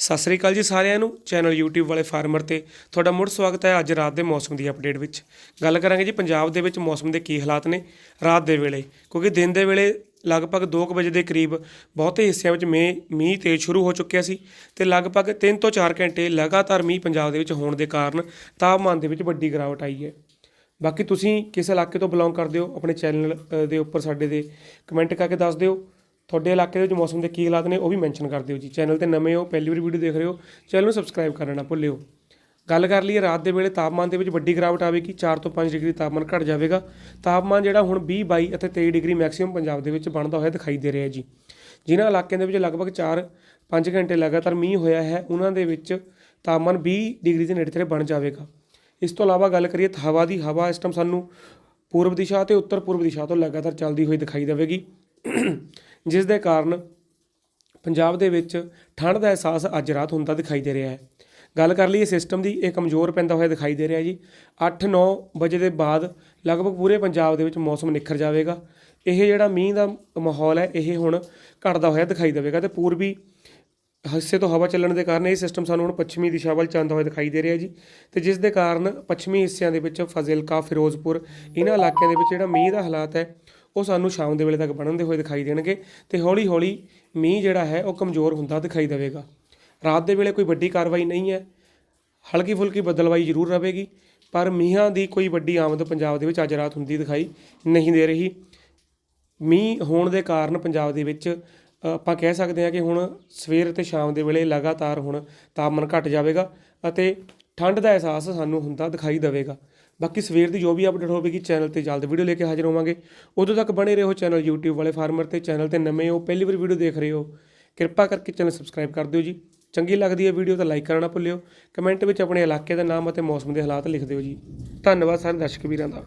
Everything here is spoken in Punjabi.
ਸਤਿ ਸ੍ਰੀ ਅਕਾਲ ਜੀ ਸਾਰਿਆਂ ਨੂੰ, ਚੈਨਲ YouTube ਵਾਲੇ ਫਾਰਮਰ ਤੇ। ਤੁਹਾਡਾ ਮੁੜ ਸਵਾਗਤ ਹੈ ਅੱਜ ਰਾਤ ਦੇ ਮੌਸਮ ਦੀ ਅਪਡੇਟ ਵਿੱਚ। ਗੱਲ ਕਰਾਂਗੇ ਜੀ ਪੰਜਾਬ ਦੇ ਵਿੱਚ ਮੌਸਮ ਦੇ ਕੀ ਹਾਲਾਤ ਨੇ ਰਾਤ ਦੇ ਵੇਲੇ, ਕਿਉਂਕਿ ਦਿਨ ਦੇ ਵੇਲੇ ਲਗਭਗ 2 ਵਜੇ ਦੇ ਕਰੀਬ ਬਹੁਤੇ ਹਿੱਸਿਆਂ ਵਿੱਚ ਮੀਂਹ ਮੀਂਹ ਤੇਜ਼ ਸ਼ੁਰੂ ਹੋ ਚੁੱਕਿਆ ਸੀ ਤੇ ਲਗਭਗ 3 ਤੋਂ 4 ਘੰਟੇ ਲਗਾਤਾਰ ਮੀਂਹ ਪੰਜਾਬ ਦੇ ਵਿੱਚ ਹੋਣ ਦੇ ਕਾਰਨ ਤਾਪਮਾਨ ਦੇ ਵਿੱਚ ਵੱਡੀ ਗਿਰਾਵਟ ਆਈ ਹੈ। ਬਾਕੀ ਤੁਸੀਂ ਕਿਸ ਇਲਾਕੇ ਤੋਂ ਬਿਲੋਂਗ ਕਰਦੇ ਹੋ, ਆਪਣੇ ਚੈਨਲ ਦੇ ਉੱਪਰ ਸਾਡੇ ਦੇ ਕਮੈਂਟ ਕਰਕੇ ਦੱਸ ਦਿਓ। ਤੁਹਾਡੇ ਇਲਾਕੇ ਦੇ ਵਿੱਚ ਮੌਸਮ ਦੇ ਕੀ ਹਾਲਾਤ ਨੇ ਉਹ ਵੀ ਮੈਂਸ਼ਨ ਕਰ ਦਿਓ ਜੀ। ਚੈਨਲ ਤੇ ਨਵੇਂ ਹੋ, ਪਹਿਲੀ ਵਾਰੀ ਵੀਡੀਓ ਦੇਖ ਰਹੇ ਹੋ, ਚੈਨਲ ਨੂੰ ਸਬਸਕ੍ਰਾਈਬ ਕਰਨਾ ਨਾ ਭੁੱਲਿਓ। ਗੱਲ ਕਰ ਲਈਏ ਰਾਤ ਦੇ ਵੇਲੇ ਤਾਪਮਾਨ ਦੇ ਵਿੱਚ ਵੱਡੀ ਗਿਰਾਵਟ ਆਵੇਗੀ 4 ਤੋਂ 5 ਡਿਗਰੀ ਤਾਪਮਾਨ ਘਟ ਜਾਵੇਗਾ। ਤਾਪਮਾਨ ਜਿਹੜਾ ਹੁਣ 20 22 ਅਤੇ 23 ਡਿਗਰੀ ਮੈਕਸਿਮਮ ਪੰਜਾਬ ਦੇ ਵਿੱਚ ਬਣਦਾ ਹੋਇਆ ਦਿਖਾਈ ਦੇ ਰਿਹਾ ਜੀ। ਜਿਨ੍ਹਾਂ ਇਲਾਕਿਆਂ ਦੇ ਵਿੱਚ ਲਗਭਗ 4 5 ਘੰਟੇ ਲਗਾਤਾਰ ਮੀਂਹ ਹੋਇਆ ਹੈ, ਉਹਨਾਂ ਦੇ ਵਿੱਚ ਤਾਪਮਾਨ 20 ਡਿਗਰੀ ਦੇ ਨੇੜੇ ਤੇੜੇ ਬਣ ਜਾਵੇਗਾ। ਇਸ ਤੋਂ ਇਲਾਵਾ ਗੱਲ ਕਰੀਏ ਤਾਂ ਹਵਾ ਦੀ, ਹਵਾ ਇਸ ਟਾਈਮ ਸਾਨੂੰ ਪੂਰਬ ਦਿਸ਼ਾ ਤੇ ਉੱਤਰ ਪੂਰਬ ਦਿਸ਼ਾ ਤੋਂ ਲਗਾਤਾਰ ਚੱਲਦੀ ਹੋਈ ਦਿਖਾਈ ਦੇਵੇਗੀ। ਜਿਸ ਦੇ ਕਾਰਨ ਪੰਜਾਬ ਦੇ ਵਿੱਚ ਠੰਡ ਦਾ ਅਹਿਸਾਸ ਅੱਜ ਰਾਤ ਹੁੰਦਾ ਦਿਖਾਈ ਦੇ ਰਿਹਾ ਹੈ। ਗੱਲ ਕਰ ਲਈਏ ਸਿਸਟਮ ਦੀ, ਇਹ ਕਮਜ਼ੋਰ ਪੈਂਦਾ ਹੋਇਆ ਦਿਖਾਈ ਦੇ ਰਿਹਾ ਜੀ। 8-9 ਵਜੇ ਦੇ ਬਾਅਦ ਲਗਭਗ ਪੂਰੇ ਪੰਜਾਬ ਦੇ ਵਿੱਚ ਮੌਸਮ ਨਿਖਰ ਜਾਵੇਗਾ। ਇਹ ਜਿਹੜਾ ਮੀਂਹ ਦਾ ਮਾਹੌਲ ਹੈ, ਇਹ ਹੁਣ ਘਟਦਾ ਹੋਇਆ ਦਿਖਾਈ ਦੇਵੇਗਾ ਤੇ ਪੂਰਬੀ ਹਿੱਸੇ ਤੋਂ ਹਵਾ ਚੱਲਣ ਦੇ ਕਾਰਨ ਇਹ ਸਿਸਟਮ ਸਾਨੂੰ ਹੁਣ ਪੱਛਮੀ ਦਿਸ਼ਾ ਵੱਲ ਜਾਂਦਾ ਹੋਇਆ ਦਿਖਾਈ ਦੇ ਰਿਹਾ ਜੀ। ਤੇ ਜਿਸ ਦੇ ਕਾਰਨ ਪੱਛਮੀ ਹਿੱਸਿਆਂ ਦੇ ਵਿੱਚ ਫਜ਼ਿਲਕਾ, ਫਿਰੋਜ਼ਪੁਰ ਇਹਨਾਂ ਇਲਾਕਿਆਂ ਦੇ ਵਿੱਚ ਜਿਹੜਾ ਮੀਂਹ ਦਾ ਹਾਲਾਤ ਹੈ ਉਹ ਸਾਨੂੰ ਸ਼ਾਮ ਦੇ ਵੇਲੇ ਤੱਕ ਬਣਨ ਦੇ ਹੋਏ ਦਿਖਾਈ ਦੇਣਗੇ ਤੇ ਹੌਲੀ ਹੌਲੀ ਮੀਂਹ ਜਿਹੜਾ ਹੈ ਉਹ ਕਮਜ਼ੋਰ ਹੁੰਦਾ ਦਿਖਾਈ ਦੇਵੇਗਾ। ਰਾਤ ਦੇ ਵੇਲੇ ਕੋਈ ਵੱਡੀ ਕਾਰਵਾਈ ਨਹੀਂ ਹੈ। ਹਲਕੀ ਫੁਲਕੀ ਬਦਲਵਾਈ ਜ਼ਰੂਰ ਰਹੇਗੀ, ਪਰ ਮੀਂਹਾਂ ਦੀ ਕੋਈ ਵੱਡੀ ਆਮਦ ਪੰਜਾਬ ਦੇ ਵਿੱਚ ਅੱਜ ਰਾਤ ਹੁੰਦੀ ਦਿਖਾਈ ਨਹੀਂ ਦੇ ਰਹੀ। ਮੀਂਹ ਹੋਣ ਦੇ ਕਾਰਨ ਪੰਜਾਬ ਦੇ ਵਿੱਚ, ਆਪਾਂ ਕਹਿ ਸਕਦੇ ਹਾਂ ਕਿ ਹੁਣ ਸਵੇਰ ਤੇ ਸ਼ਾਮ ਦੇ ਵੇਲੇ ਲਗਾਤਾਰ ਹੁਣ ਤਾਪਮਾਨ ਘਟ ਜਾਵੇਗਾ ਅਤੇ ਠੰਡ ਦਾ ਅਹਿਸਾਸ ਸਾਨੂੰ ਹੁੰਦਾ ਦਿਖਾਈ ਦੇਵੇਗਾ। ਬਾਕੀ ਸਵੇਰ ਦੀ ਜੋ ਵੀ ਅਪਡੇਟ ਹੋਵੇਗੀ ਚੈਨਲ ਤੇ ਜਲਦ ਵੀਡੀਓ ਲੈ ਕੇ ਹਾਜ਼ਰ ਹੋਵਾਂਗੇ। ਉਦੋਂ ਤੱਕ ਬਣੇ ਰਹੋ ਚੈਨਲ YouTube ਵਾਲੇ ਫਾਰਮਰ ਤੇ ਚੈਨਲ ਤੇ ਨਵੇਂ ਹੋ, ਪਹਿਲੀ ਵਾਰ ਵੀਡੀਓ ਦੇਖ ਰਹੇ ਹੋ, ਕਿਰਪਾ ਕਰਕੇ ਚੈਨਲ ਸਬਸਕ੍ਰਾਈਬ ਕਰ ਦਿਓ ਜੀ। ਚੰਗੀ ਲੱਗਦੀ ਹੈ ਵੀਡੀਓ ਤਾਂ ਲਾਈਕ ਕਰਨਾ ਭੁੱਲਿਓ। ਕਮੈਂਟ ਵਿੱਚ ਆਪਣੇ ਇਲਾਕੇ ਦਾ ਨਾਮ ਅਤੇ ਮੌਸਮ ਦੇ ਹਾਲਾਤ ਲਿਖ ਦਿਓ ਜੀ। ਧੰਨਵਾਦ ਸਾਰੇ ਦਰਸ਼ਕ ਵੀਰਾਂ ਦਾ।